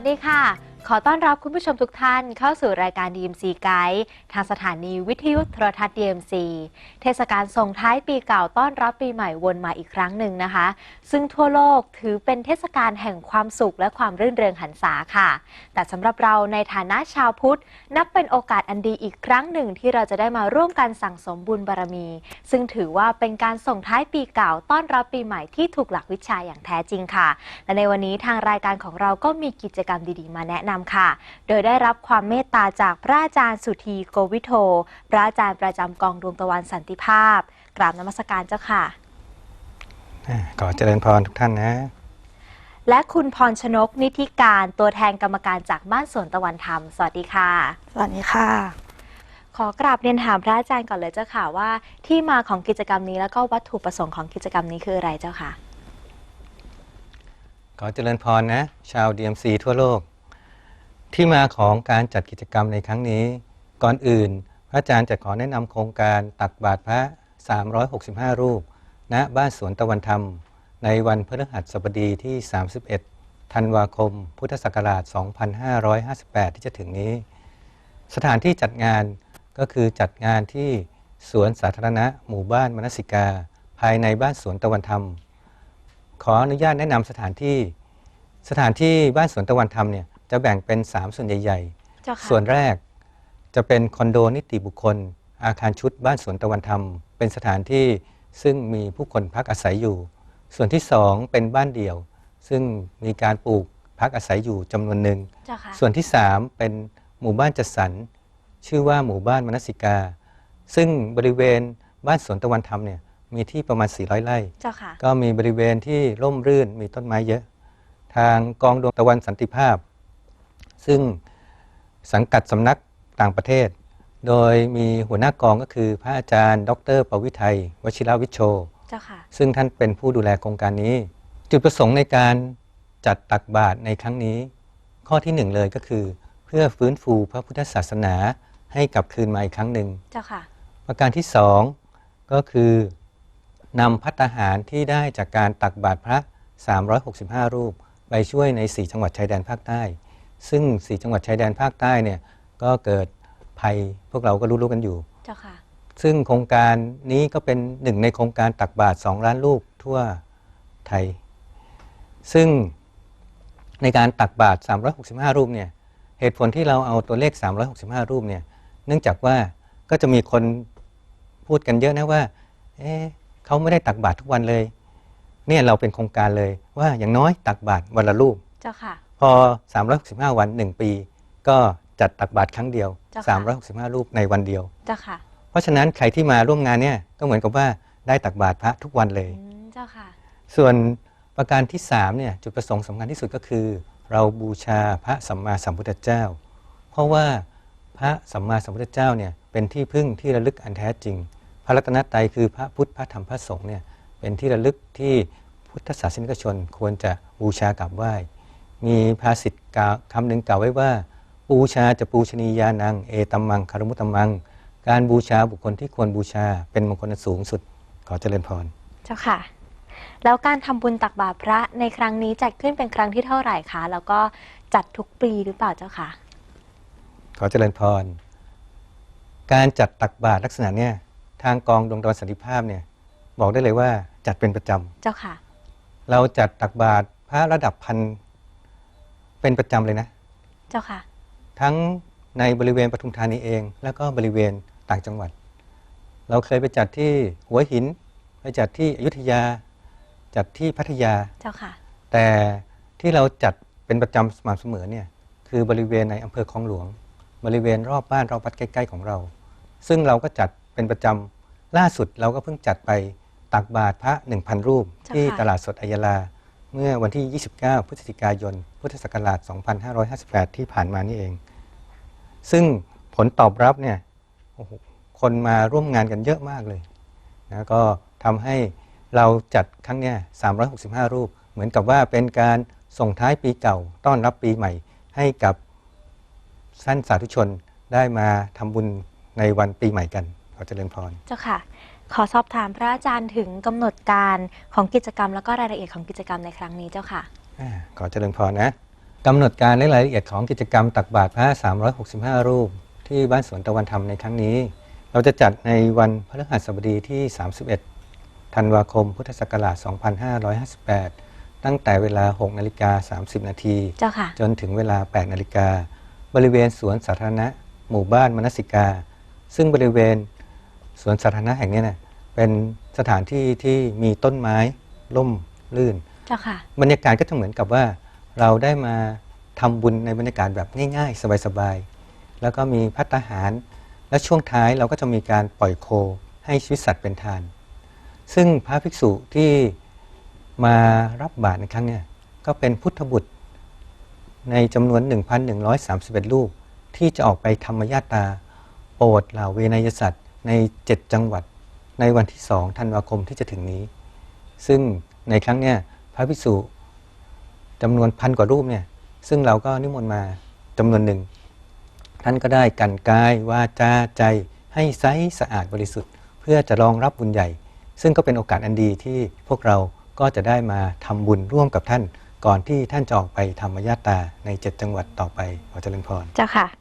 สวัสดีค่ะ ขอต้อนรับคุณผู้ชมทุกท่านเข้าสู่รายการ DMC Guide ทางสถานีวิทยุโทรทัศน์ DMC เทศกาลส่งท้ายปีเก่าต้อนรับปีใหม่วนมาอีกครั้งหนึ่งนะคะ ซึ่งทั่วโลกถือเป็นเทศกาลแห่งความสุขและความรื่นเริงหันษาค่ะ แต่สำหรับเราในฐานะชาวพุทธ นับเป็นโอกาสอันดีอีกครั้งหนึ่งที่เราจะได้มาร่วมกันสั่งสมบุญบารมี ซึ่งถือว่าเป็นการส่งท้ายปีเก่าต้อนรับปีใหม่ที่ถูกหลักวิชาอย่างแท้จริงค่ะ และในวันนี้ทางรายการของเราก็มีกิจกรรมดีๆ มาแนะนำค่ะ โดยได้รับความเมตตาจากพระอาจารย์สุธีโกวิโท พระอาจารย์ประจำกองดวงตะวันสันติภาพ กราบนมัสการเจ้าค่ะอ่าขอเจริญพรทุกท่านนะ และคุณพรชนกนิธิการตัวแทนกรรมการจากบ้านสวนตะวันธรรม สวัสดีค่ะ สวัสดีค่ะ ขอกราบเรียนถามพระอาจารย์ก่อนเลยเจ้าค่ะว่า ที่มาของกิจกรรมนี้แล้วก็วัตถุประสงค์ของกิจกรรมนี้คืออะไรเจ้าค่ะ ขอเจริญพรนะ ชาว DMC ทั่วโลก ที่มาของการจัดกิจกรรมในครั้งนี้ ก่อนอื่น พระอาจารย์จะขอแนะนำโครงการตักบาตรพระ 365 รูป ณ บ้านสวนตะวันธรรม ในวันพฤหัสบดีที่ 31 ธันวาคม พุทธศักราช 2558 ที่จะถึงนี้ สถานที่จัดงานก็คือจัดงานที่สวนสาธารณะหมู่บ้านมนสิกา ภายในบ้านสวนตะวันธรรม ขออนุญาตแนะนำสถานที่ สถานที่บ้านสวนตะวันธรรมเนี่ย จะแบ่งเป็น 3 ส่วนใหญ่ เจ้าค่ะ ๆ ส่วนแรกจะเป็นคอนโดนิติบุคคล อาคารชุดบ้านสวนตะวันธรรม เป็นสถานที่ซึ่งมีผู้คนพักอาศัยอยู่ ส่วนที่ 2 เป็นบ้านเดี่ยว ซึ่งมีการปลูกพักอาศัยอยู่จำนวนหนึ่ง เจ้าค่ะ ส่วนที่ 3 เป็นหมู่บ้านจัดสรรชื่อว่าหมู่บ้านมนสิกา ซึ่งบริเวณบ้านสวนตะวันธรรมเนี่ยมีที่ประมาณ 400 ไร่ เจ้าค่ะ ก็มีบริเวณที่ร่มรื่นมีต้นไม้เยอะ ทางกองดวงตะวันสันติภาพ ซึ่งสังกัดสำนักต่างประเทศ โดยมีหัวหน้ากองก็คือพระอาจารย์ ดรปวิไทยวชิรวิชโช เจ้าค่ะ ซึ่งท่านเป็นผู้ดูแลโครงการนี้ จุดประสงค์ในการจัดตักบาตรในครั้งนี้ ข้อที่หนึ่งเลยก็คือ เพื่อฟื้นฟูพระพุทธศาสนาให้กลับคืนมาอีกครั้งหนึ่ง เจ้าค่ะ ประการที่สองก็คือนำพัตตาหารที่ได้จากการตักบาตรพระ 365 รูป ไปช่วยใน 4 จังหวัดชายแดนภาคใต้ ซึ่ง4จังหวัดชายแดนภาคใต้เนี่ยก็เกิดภัยพวกเราก็รู้ๆกันอยู่ เจ้าค่ะ ซึ่งโครงการนี้ก็เป็นหนึ่งในโครงการตักบาตร2ล้านลูกทั่วไทย ซึ่งในการตักบาตร365 รูปเนี่ยเหตุผลที่เราเอาตัวเลข 365 รูปเนี่ยเนื่องจากว่าก็จะมีคนพูดกันเยอะนะว่าเอ๊ะเขาไม่ได้ตักบาตรทุกวันเลย เนี่ยเราเป็นโครงการเลยว่าอย่างน้อยตักบาตรวันละรูป เจ้าค่ะ พอ 365 วัน 1 ปี ก็จัดตักบาตรครั้งเดียว เจ้าค่ะ 365 รูปในวันเดียว เจ้าค่ะเพราะฉะนั้นใครที่มาร่วมงานเนี่ยก็เหมือนกับว่าได้ตักบาตรพระทุกวันเลย อืมเจ้าค่ะ ส่วนประการที่3เนี่ยจุดประสงค์สำคัญที่สุดก็คือ เราบูชาพระสัมมาสัมพุทธเจ้า เพราะว่าพระสัมมาสัมพุทธเจ้าเนี่ยเป็นที่พึ่งที่ระลึกอันแท้จริง พระรัตนตรัยคือพระพุทธพระธรรมพระสงฆ์เนี่ยเป็นที่ระลึกที่พุทธศาสนิกชนควรจะบูชากราบไหว้ มีภาษิตกล่าวคำหนึ่งกล่าวไว้ว่าบูชาจะปูชนียานัง เอตัมมังคารมุตตัมมัง การบูชาบุคคลที่ควรบูชาเป็นมงคลอันสูงสุด ขอเจริญพร เจ้าค่ะ แล้วการทำบุญตักบาตรพระในครั้งนี้จัดขึ้นเป็นครั้งที่เท่าไหร่คะ แล้วก็จัดทุกปีหรือเปล่าเจ้าค่ะ ขอเจริญพร การจัดตักบาตรลักษณะเนี่ยทางกองดวงตะวันสันติภาพเนี่ยบอกได้เลยว่าจัดเป็นประจเจ้าค่ะำเราจัดตักบาตรพระระดับพัน เป็นประจำเลยนะ เจ้าค่ะ ทั้งในบริเวณปทุมธานีเอง แล้วก็บริเวณต่างจังหวัด เราเคยไปจัดที่หัวหิน ไปจัดที่อยุธยา จัดที่พัทยา เจ้าค่ะ แต่ที่เราจัดเป็นประจำสม่ำเสมอเนี่ยคือบริเวณในอำเภอคลองหลวง บริเวณรอบบ้านรอบวัดใกล้ๆของเรา ซึ่งเราก็จัดเป็นประจำล่าสุดเราก็เพิ่งจัดไปตักบาตรพระ 1,000 รูปเจ้าค่ะที่ตลาดสดอัยยาลา เมื่อวันที่ 29 พฤศจิกายน พุทธศักราช 2558 ที่ผ่านมานี่เอง ซึ่งผลตอบรับเนี่ยคนมาร่วมงานกันเยอะมากเลยนะก็ทำให้เราจัดครั้งเนี้ย365 รูป เหมือนกับว่าเป็นการส่งท้ายปีเก่า ต้อนรับปีใหม่ ให้กับท่านสาธุชนได้มาทำบุญในวันปีใหม่กันขอเจริญพร เจ้าค่ะ ขอสอบถามพระอาจารย์ถึงกำหนดการของกิจกรรม แล้วก็รายละเอียดของกิจกรรมในครั้งนี้เจ้าค่ะอาขอเจริญพรนะกำหนดการและรายละเอียดของกิจกรรมตักบาตรพระ 365 รูป ที่บ้านสวนตะวันธรรมในครั้งนี้ เราจะจัดในวันพฤหัสบดีที่ 31 ธันวาคม พุทธศักราช 2558 ตั้งแต่เวลา 6 นาฬิกา 30 นาที เจ้าค่ะ จนถึงเวลา 8 นาฬิกา บริเวณสวนสาธารณะ หมู่บ้านมนสิกา ซึ่งบริเวณ สวนสาธารณะแห่งเนี้นะเป็นสถานที่ที่มีต้นไม้ร่มรื่น เจ้าค่ะ บรรยากาศก็จะเหมือนกับว่า เราได้มาทำบุญในบรรยากาศแบบง่ายๆ สบายๆ แล้วก็มีพัตตาหาร และช่วงท้ายเราก็จะมีการปล่อยโคให้ชีวิตสัตว์เป็นทาน ซึ่งพระภิกษุที่มารับบาตรในครั้งเนี้ก็เป็นพุทธบุตรในจำนวน 1,131 ลูก ที่จะออกไปธรรมญาตราโปรดเหล่าเวนยสัตว์ ใน 7 จังหวัดในวันที่2ธันวาคมที่จะถึงนี้ ซึ่งในครั้งเนี้ยพระภิกษุจำนวนพันกว่ารูปเนี่ยซึ่งเราก็นิมนต์มาจำนวนหนึ่ง ท่านก็ได้กันกายวาจาใจให้ใสสะอาดบริสุทธิ์ เพื่อจะรองรับบุญใหญ่ ซึ่งก็เป็นโอกาสอันดีที่พวกเราก็จะได้มาทำบุญร่วมกับท่าน ก่อนที่ท่านจะออกไปธรรมญาตาในเจ็ดจังหวัดต่อไปขอเจริญพรเจ้าค่ะ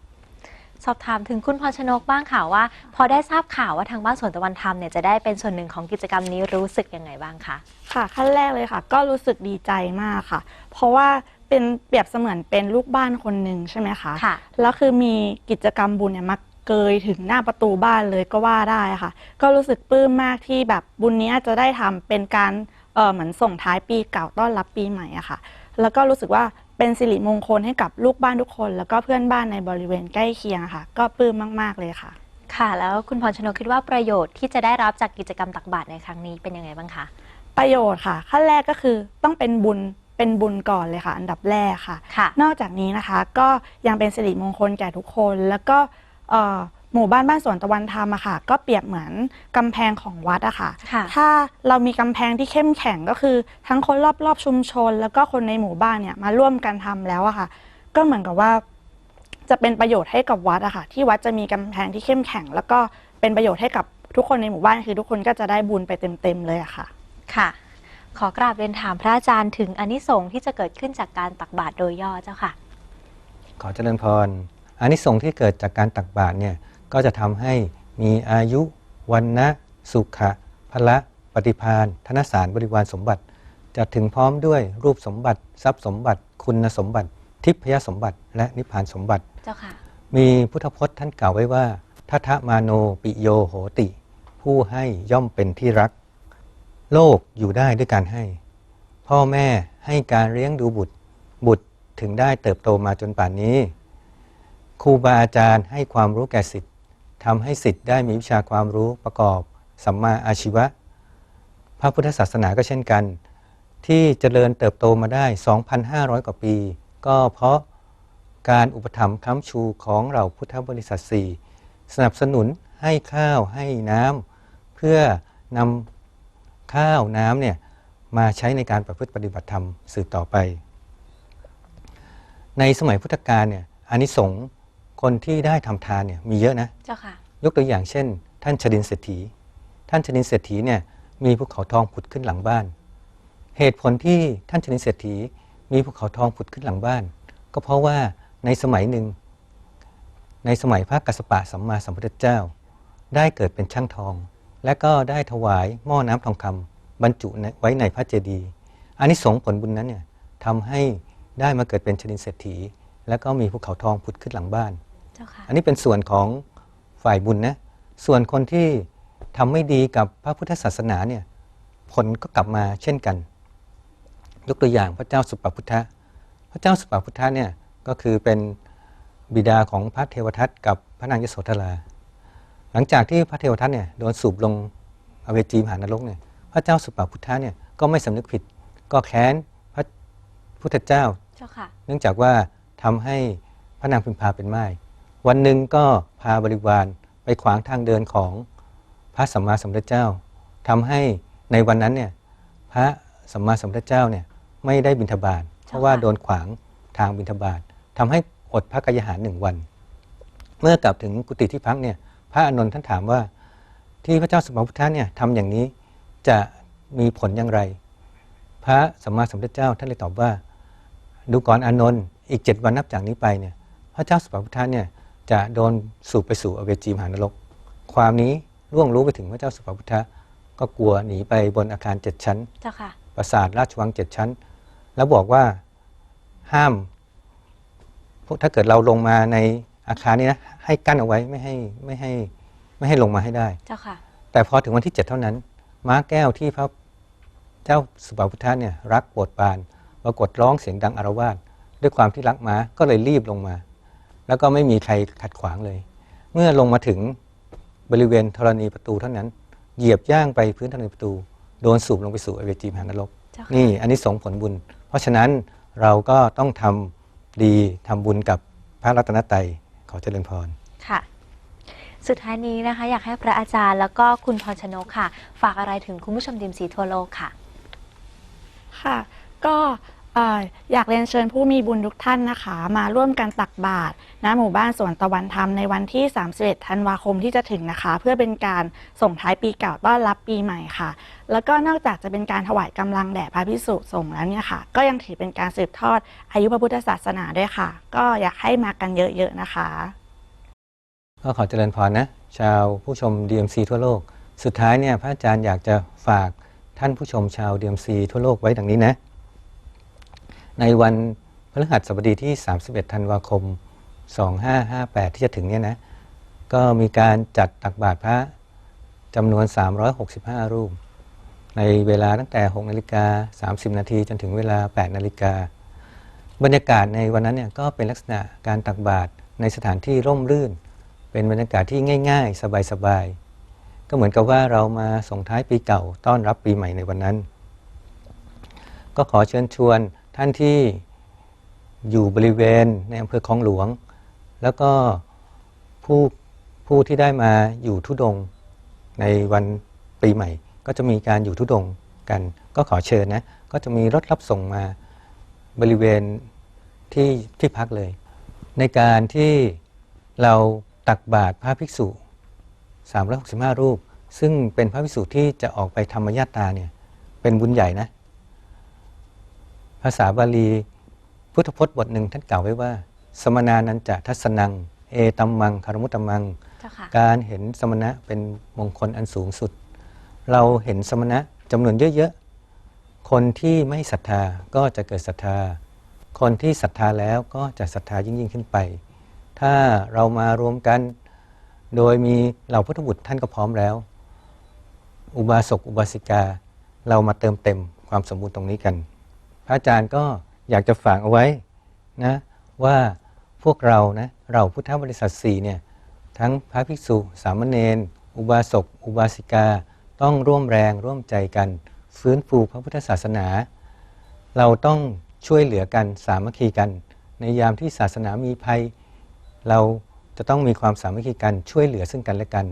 สอบถามถึงคุณพรชนกบ้างค่ะว่า พอได้ทราบข่าวว่าทางบ้านสวนตะวันธรรมเนี่ยจะได้เป็นส่วนหนึ่งของกิจกรรมนี้รู้สึกยังไงบ้างคะค่ะ ขั้นแรกเลยค่ะ ก็รู้สึกดีใจมากค่ะ เพราะว่าเป็นเปรียบเสมือนเป็นลูกบ้านคนหนึ่งใช่ไหมคะค่ะ แล้วคือมีกิจกรรมบุญเนี่ยมาเกยถึงหน้าประตูบ้านเลยก็ว่าได้ค่ะ ก็รู้สึกปลื้มมากที่แบบบุญเนี้ยจะได้ทำเป็นการเออเหมือนส่งท้ายปีเก่าต้อนรับปีใหม่อะค่ะ แล้วก็รู้สึกว่า เป็นสิริมงคลให้กับลูกบ้านทุกคน แล้วก็เพื่อนบ้านในบริเวณใกล้เคียงอะค่ะ ก็ปลื้มมาก ๆ เลยค่ะ ค่ะ แล้วคุณพรชนกคิดว่าประโยชน์ที่จะได้รับจากกิจกรรมตักบาตรในครั้งนี้เป็นยังไงบ้างคะ ประโยชน์ค่ะ ขั้นแรกก็คือต้องเป็นบุญเป็นบุญก่อนเลยค่ะ อันดับแรกค่ะ ค่ะ นอกจากนี้นะคะก็ยังเป็นสิริมงคลแก่ทุกคน แล้วก็เอ่อ หมู่บ้านบ้านสวนตะวันธรรมอะค่ะ ก็เปรียบเหมือนกำแพงของวัดอะค่ะ ค่ะ ถ้าเรามีกำแพงที่เข้มแข็งก็คือ ทั้งคนรอบๆชุมชน แล้วก็คนในหมู่บ้านเนี่ยมาร่วมกันทำแล้วอะค่ะ ก็เหมือนกับว่าจะเป็นประโยชน์ให้กับวัดอะค่ะ ที่วัดจะมีกำแพงที่เข้มแข็ง แล้วก็เป็นประโยชน์ให้กับทุกคนในหมู่บ้านคือทุกคนก็จะได้บุญไปเต็มๆเลยอะค่ะ ค่ะ ขอกราบเรียนถามพระอาจารย์ถึงอานิสงส์ที่จะเกิดขึ้นจากการตักบาตรโดยย่อเจ้าค่ะ ขอเจริญพรอานิสงส์ที่เกิดจากการตักบาตรเนี่ย ก็จะทำให้มีอายุวันนะสุขะพละปฏิพานธนสารบริวารสมบัติ จะถึงพร้อมด้วยรูปสมบัติ ทรัพย์สมบัติ คุณสมบัติ ทิพยสมบัติ และนิพพานสมบัติเจ้าค่ะมีพุทธพจน์ท่านกล่าวไว้ว่าทัทะมาโนปิโยโหติ ผู้ให้ย่อมเป็นที่รัก โลกอยู่ได้ด้วยการให้ พ่อแม่ให้การเลี้ยงดูบุตร บุตรถึงได้เติบโตมาจนป่านนี้ครูบาอาจารย์ให้ความรู้แก่สิทธิ์ ทำให้สิทธิ์ได้มีวิชาความรู้ประกอบสัมมาอาชีวะ พระพุทธศาสนาก็เช่นกัน ที่เจริญเติบโตมาได้ 2,500 กว่าปี ก็เพราะการอุปถัมภ์ค้ำชูของเราพุทธบริษัทสี่สนับสนุนให้ข้าวให้น้ำเพื่อนำข้าวน้ำเนี่ยมาใช้ในการประพฤติปฏิบัติธรรมสืบต่อไป ในสมัยพุทธกาลเนี่ยอานิสงส์ คนที่ได้ทำทานเนี่ยมีเยอะนะเจ้าค่ะ ยกตัวอย่างเช่น ท่านชดินเศรษฐี ท่านชดินเศรษฐีเนี่ยมีภูเขาทองผุดขึ้นหลังบ้าน เหตุผลที่ท่านชดินเศรษฐี มีภูเขาทองผุดขึ้นหลังบ้าน ก็เพราะว่าในสมัยหนึ่ง ในสมัยพระกัสสปะสัมมาสัมพุทธเจ้า ได้เกิดเป็นช่างทอง และก็ได้ถวายหม้อน้ำทองคำบรรจุในไว้ในพระเจดีย์อานิสงส์ผลบุญนั้นเนี่ยทำให้ได้มาเกิดเป็นชดินเศรษฐี แล้วก็มีภูเขาทองผุดขึ้นหลังบ้านเจ้าค่ะ อันนี้เป็นส่วนของฝ่ายบุญนะ ส่วนคนที่ทำไม่ดีกับพระพุทธศาสนาเนี่ยผลก็กลับมาเช่นกัน ยกตัวอย่างพระเจ้าสุปปพุทธะ พระเจ้าสุปปพุทธะเนี่ยก็คือเป็นบิดาของพระเทวทัตกับพระนางยโสธรา หลังจากที่พระเทวทัตเนี่ยโดนสูบลงอเวจีมหานรกเนี่ยพระเจ้าสุปปพุทธะเนี่ยก็ไม่สำนึกผิด ก็แค้นพระพุทธเจ้า เจ้าค่ะ เนื่องจากว่าทำให้พระนางพิมพาเป็นไม้ วันหนึ่งก็พาบริวารไปขวางทางเดินของพระสัมมาสัมพุทธเจ้าทำให้ในวันนั้นเนี่ยพระสัมมาสัมพุทธเจ้าเนี่ยไม่ได้บิณฑบาตเพราะว่าโดนขวางทางบิณฑบาตทำให้อดพระกยาหารหนึ่งวัน เมื่อกลับถึงกุฏิที่พักเนี่ยพระอานนท์ท่านถามว่าที่พระเจ้าสมมาพุทธะเนี่ยทำอย่างนี้จะมีผลอย่างไร พระสัมมาสัมพุทธเจ้าท่านเลยตอบว่า ดูก่อนอานนท์อีกเจ็ดวันนับจากนี้ไปเนี่ยพระเจ้าสุภาพุทธะเนี่ย จะโดนสูบไปสู่อเวจีมหานรก ความนี้ล่วงรู้ไปถึงพระเจ้าสุภาพุทธะก็กลัวหนีไปบนอาคารเจ็ดชั้นเจ้าค่ะปราสาทราชวังเจ็ดชั้น แล้วบอกว่าห้ามพวกถ้าเกิดเราลงมาในอาคารนี้นะให้กั้นเอาไว้ไม่ให้ไม่ให้ไม่ให้ลงมาให้ได้เจ้าค่ะแต่พอถึงวันที่ 7 เท่านั้น ม้าแก้วที่พระเจ้าสุภาพุทธะเนี่ยรักโปรดปรานปรากฏร้องเสียงดังอารวาสด้วยความที่รักม้าก็เลยรีบลงมา แล้วก็ไม่มีใครขัดขวางเลย เมื่อลงมาถึงบริเวณธรณีประตูเท่านั้น เหยียบย่างไปพื้นธรณีประตู โดนสูบลงไปสู่อเวจีมหานรกเจ้าค่ะนี่อันนี้ส่งผลบุญ เพราะฉะนั้นเราก็ต้องทำดีทำบุญกับพระรัตนตรัยขอเจริญพรค่ะสุดท้ายนี้นะคะ อยากให้พระอาจารย์แล้วก็คุณพรชนกค่ะ ฝากอะไรถึงคุณผู้ชมดีมซีทั่วโลกค่ะ ค่ะ ก็ เอ่ออยากเรียนเชิญผู้มีบุญทุกท่านนะคะ มาร่วมกันตักบาตรณหมู่บ้านสวนตะวันธรรมในวันที่ 31 ธันวาคมที่จะถึงนะคะ เพื่อเป็นการส่งท้ายปีเก่าต้อนรับปีใหม่ค่ะ แล้วก็นอกจากจะเป็นการถวายกำลังแด่พระพิสุสงฆ์แล้วเนี่ยค่ะ ก็ยังถือเป็นการสืบทอดอายุพระพุทธศาสนาด้วยค่ะ ก็อยากให้มากันเยอะๆนะคะ ก็ขอเจริญพรนะ ชาวผู้ชม DMC ทั่วโลก สุดท้ายเนี่ยพระอาจารย์อยากจะฝากท่านผู้ชมชาว DMC ทั่วโลกไว้ดังนี้นะ ในวันพฤหัสบดีที่ 31 ธันวาคม 2558 ที่จะถึงเนี่ยนะ ก็มีการจัดตักบาตรพระจำนวน 365 รูป ในเวลาตั้งแต่ 6 นาฬิกา 30 นาทีจนถึงเวลา 8 นาฬิกา บรรยากาศในวันนั้นเนี่ยก็เป็นลักษณะการตักบาตรในสถานที่ร่มรื่น เป็นบรรยากาศที่ง่าย ๆ สบายๆ ก็เหมือนกับว่าเรามาส่งท้ายปีเก่าต้อนรับปีใหม่ในวันนั้น ก็ขอเชิญชวน ท่านที่อยู่บริเวณในอำเภอคลองหลวง แล้วก็ผู้ผู้ที่ได้มาอยู่ทุดงในวันปีใหม่ ก็จะมีการอยู่ทุดงกัน ก็ขอเชิญนะ ก็จะมีรถรับส่งมาบริเวณที่ที่พักเลย ในการที่เราตักบาตรพระภิกษุ 365 รูป ซึ่งเป็นพระภิกษุที่จะออกไปธรรมญาตาเนี่ยเป็นบุญใหญ่นะ ภาษาบาลี พุทธพจน์บทหนึ่งท่านกล่าวไว้ว่า สมนานันจะทัศนัง เอตัมมังคารมุตตมัง เจ้าค่ะ การเห็นสมณะเป็นมงคลอันสูงสุด เราเห็นสมณะจำนวนเยอะๆ คนที่ไม่ศรัทธาก็จะเกิดศรัทธา คนที่ศรัทธาแล้วก็จะศรัทธายิ่งยิ่งขึ้นไป ถ้าเรามารวมกัน โดยมีเหล่าพุทธบุตรท่านก็พร้อมแล้ว อุบาสกอุบาสิกา เรามาเติมเต็มความสมบูรณ์ตรงนี้กันพ ระอาจารย์ก็อยากจะฝากเอาไว้นะว่าพวกเรานะเราพุทธบริษัทสี่เนี่ยทั้งพระภิกษุ สามเณรอุบาสก อุบาสิกา ต้องร่วมแรงร่วมใจกัน ฟื้นฟูพระพุทธศาสนา เราต้องช่วยเหลือกันสามัคคีกัน ในยามที่ศาสนามีภัย เราจะต้องมีความสามัคคีกันช่วยเหลือซึ่งกันและกัน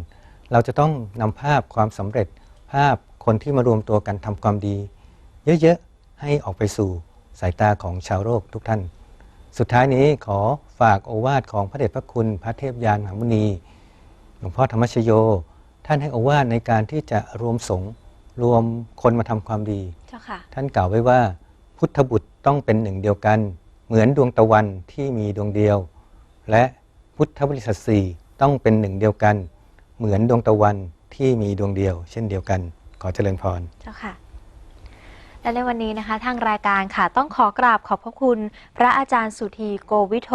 เราจะต้องนำภาพความสำเร็จภาพคนที่มารวมตัวกันทำความดี เยอะ ให้ออกไปสู่สายตาของชาวโลกทุกท่าน สุดท้ายนี้ขอฝากโอวาทของพระเดชพระคุณพระเทพยานมหามุนีหลวงพ่อธรรมชโย ท่านให้โอวาทในการที่จะรวมสงฆ์รวมคนมาทำความดีเจ้าค่ะท่านกล่าวไว้ว่า พุทธบุตรต้องเป็นหนึ่งเดียวกัน เหมือนดวงตะวันที่มีดวงเดียว และพุทธบริษัทสี่ต้องเป็นหนึ่งเดียวกัน เหมือนดวงตะวันที่มีดวงเดียว เช่นเดียวกัน ขอเจริญพรเจ้าค่ะ และในวันนี้นะคะ ทางรายการค่ะต้องขอกราบขอบพระคุณ พระอาจารย์สุธีโกวิโท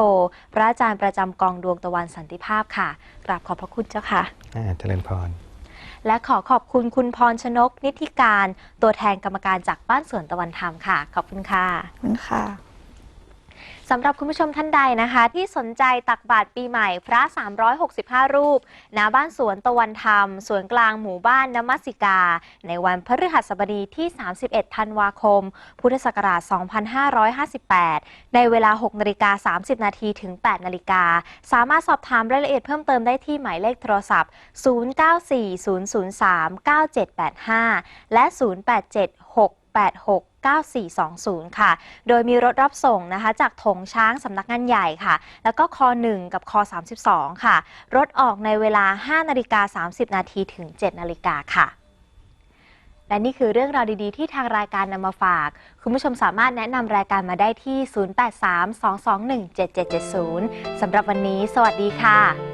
พระอาจารย์ประจำกองดวงตะวันสันติภาพค่ะ กราบขอบพระคุณเจ้าค่ะอ่าเจริญพร และขอขอบคุณคุณพรชนกนิติการ ตัวแทนกรรมการจากบ้านสวนตะวันธรรมค่ะ ขอบคุณค่ะ ขอบคุณค่ะ สำหรับคุณผู้ชมท่านใดนะคะ ที่สนใจตักบาตรปีใหม่พระ 365 รูปณบ้านสวนตะวันธรรม สวนกลางหมู่บ้านนมัสิกา ในวันพฤหัสบดีที่ 31 ธันวาคม พุทธศักราช 2558 ในเวลา 6นาฬิกา30 นาทีถึง 8นาฬิกา สามารถสอบถามรายละเอียดเพิ่มเติมได้ที่หมายเลขโทรศัพท์ 0940039785 และ 9420 ค่ะ โดยมีรถรับส่งนะคะ จากถงช้างสำนักงานใหญ่ค่ะ แล้วก็คอ 1 กับคอ 32 ค่ะ รถออกในเวลา 5 นาฬิกา 30 นาทีถึง 7 นาฬิกาค่ะ และนี่คือเรื่องราวดีๆ ที่ทางรายการนำมาฝาก คุณผู้ชมสามารถแนะนำรายการมาได้ที่ 0832217770 สำหรับวันนี้ สวัสดีค่ะ